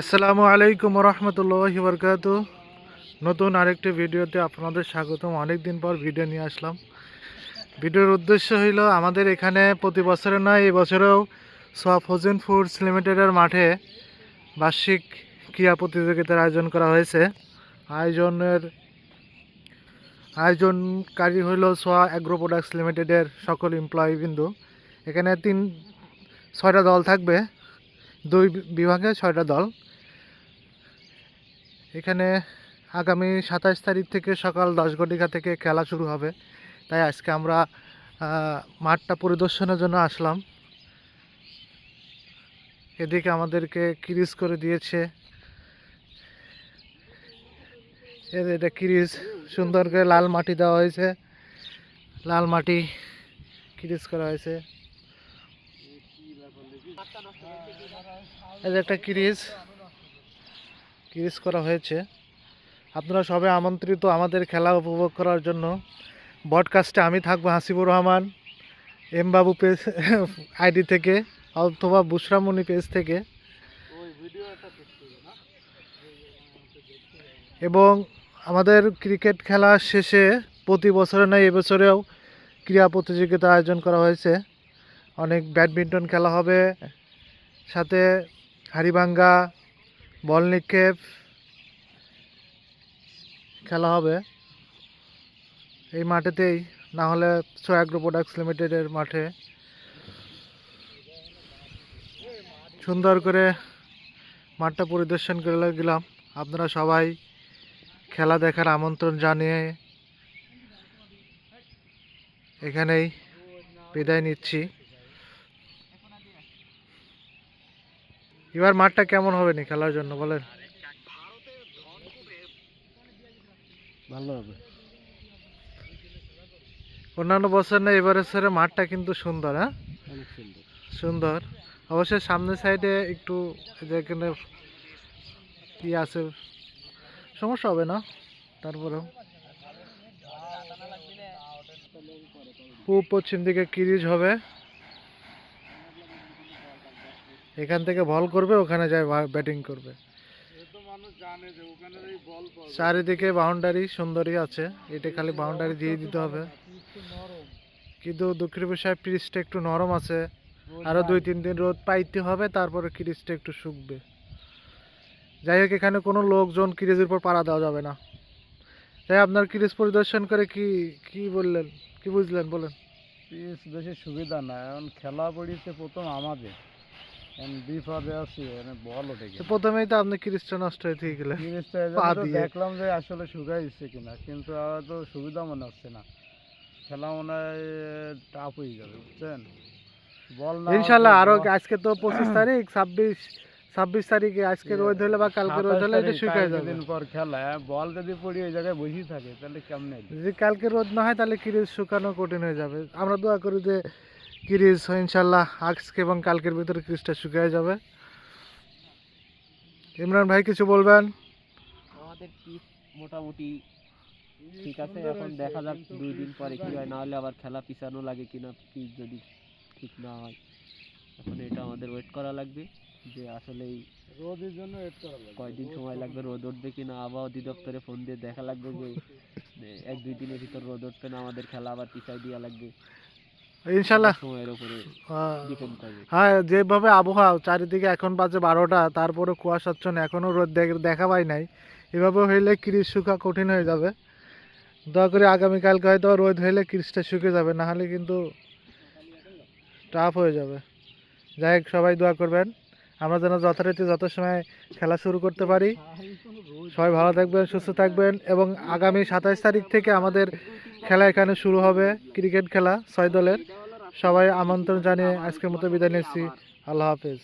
আসসালামু আলাইকুম রহমতুল্লাহ বরকাত নতুন আরেকটি ভিডিওতে আপনাদের স্বাগতম। অনেক দিন পর ভিডিও নিয়ে আসলাম। ভিডিওর উদ্দেশ্য হইল, আমাদের এখানে প্রতি বছরে নয়, এই বছরেও হোসেন ফুডস লিমিটেডের মাঠে বার্ষিক ক্রীড়া প্রতিযোগিতার আয়োজন করা হয়েছে। আয়োজনের, আয়োজনকারী হইল সোয়া অ্যাগ্রো প্রোডাক্টস লিমিটেডের সকল এমপ্লয়ি বিন্দু এখানে তিন, ছয়টা দল থাকবে। দুই বিভাগে ছয়টা দল। এখানে আগামী সাতাশ তারিখ থেকে সকাল দশ ঘটিকা থেকে খেলা শুরু হবে। তাই আজকে আমরা মাঠটা পরিদর্শনের জন্য আসলাম। এদিকে আমাদেরকে কিরিজ করে দিয়েছে। এটা কিরিজ, সুন্দর করে লাল মাটি দেওয়া হয়েছে। লাল মাটি কিরিজ করা হয়েছে। যে একটা কিরিজ। কিরিজ করা হয়েছে। আপনারা সবাই আমন্ত্রিত আমাদের খেলা উপভোগ করার জন্য। বডকাস্টে আমি থাকব Hasibur Rahman, M Babu page, ID থেকে, অথবা বুসরামণি পেজ থেকে। এবং আমাদের ক্রিকেট খেলা শেষে প্রতি বছরে নয় এবছরেও ক্রীড়া প্রতিযোগিতা আয়োজন করা হয়েছে। অনেক ব্যাডমিন্টন খেলা হবে, সাথে হাড়িভাঙ্গা বল নিক্ষেপ। খেলা হবে। এই মাঠেতেই, না হলে সোয়াগ্রো প্রোডাক্টস লিমিটেডের মাঠে। সুন্দর করে মাঠটা পরিদর্শন করে গেলাম। আপনারা সবাই খেলা দেখার আমন্ত্রণ জানিয়ে এখানেই বিদায় নিচ্ছি। এবার মাঠটা কেমন হবে নি খেলার জন্য বলেন? ভালো হবে। অন্যান্য বছর না এবারের সারে মাঠটা কিন্তু সুন্দর হ্যাঁ? সুন্দর। অবশ্যই সামনের সাইডে একটু যেখানে কি আছে সমস্যা হবে না? তারপরেও। পূব পশ্চিম দিকে কিরিজ হবে। এখান থেকে বল করবে ওখানে যায় ব্যাটিং করবে। চারিদিকে বাউন্ডারি সুন্দরী আছে এটা খালি বাউন্ডারি দিয়ে দিতে হবে। কিন্তু দুঃখের বিষয় পিরিচটা একটু নরম আছে। আরও দুই তিন দিন রোদ পাইতে হবে তারপরে কিরিচটা একটু শুকবে। যাই হোক এখানে কোনো লোকজন ক্রিজের উপর পাড়া দেওয়া যাবে না। তাই আপনার ক্রিজ পরিদর্শন করে কি কি বললেন? কি বুঝলেন বলেন। পিস বেশি সুবিধা না এখন খেলা পড়িতে প্রথম আমাদের। বিপদে আছি মানে বল ওঠে তো প্রথমেই তো আপনি কিরিজটা নষ্ট হয়ে থেকে গেলেন। জিনিসটা পা তো দিয়ে। দেখলাম যে আসলে শুকাইছে কিনা কিন্তু আর তো সুবিধা মনে হচ্ছে না। খেলা মনে হয় টাফ হয়ে যাবে বুঝছেন? বল না ইনশাল্লাহ আরও আজকে তো পঁচিশ তারিখ ছাব্বিশ ছাব্বিশ তারিখে আজকে রোদ হলে বা কালকে রোদ হলে এটা তারিখ, শুকায় যাবে। দিন পর খেলা হ্যাঁ, বল যদি পড়ি ওই জায়গায় বসেই থাকে তাহলে কেমনে? যদি কালকে রোদ না হয় তাহলে কিরিজ শুকানো কঠিন হয়ে যাবে। আমরা দোয়া করি যে কিরিজ ইনশাল্লাহ আজকে এবং কালকের ভিতরে কিরিজটা শুকিয়ে যাবে। ইমরান ভাই কিছু বলবেন? আমাদের পিচ মোটামুটি ঠিক আছে এখন দেখা যাক দুই দিন পরে কি হয় না হলে আবার খেলা পিছানো লাগে কিনা পিচ যদি ঠিক না হয়। এখন এটা আমাদের ওয়েট করা লাগবে যে আসলেই রোদের জন্য ওয়েট করা লাগে কয়দিন সময় লাগবে রোদ উঠবে কিনা আবহাওয়া অধিদপ্তরে ফোন দিয়ে দেখা লাগবে যে যে এক দুই দিনের ভিতর রোদ উঠবে না আমাদের খেলা আবার পিছাই দেওয়া লাগবে। ইনশাল্লাহ। করবে। হ্যাঁ যেভাবে আবহাওয়া চারিদিকে এখন বাজে বারোটা তারপরে কুয়াশাচ্ছন্ন এখনও রোদ দেখ- পাই নাই। এভাবে হইলে কিরিজ শুকা কঠিন হয়ে যাবে। দয়া করে আগামীকালকে হয়তো রোদ হইলে কিরিজটা শুকে যাবে না হলে কিন্তু টাফ হয়ে যাবে। যাই হোক সবাই দোয়া করবেন। আমরা যেন যথারীতি যত সময় খেলা শুরু করতে পারি। সবাই ভালো থাকবেন সুস্থ থাকবেন এবং আগামী সাতাশ তারিখ থেকে আমাদের খেলা এখানে শুরু হবে, ক্রিকেট খেলা, ছয় দলের। সবাই আমন্ত্রণ জানিয়ে আজকের মতো বিদায় নিচ্ছি। আল্লাহ হাফেজ।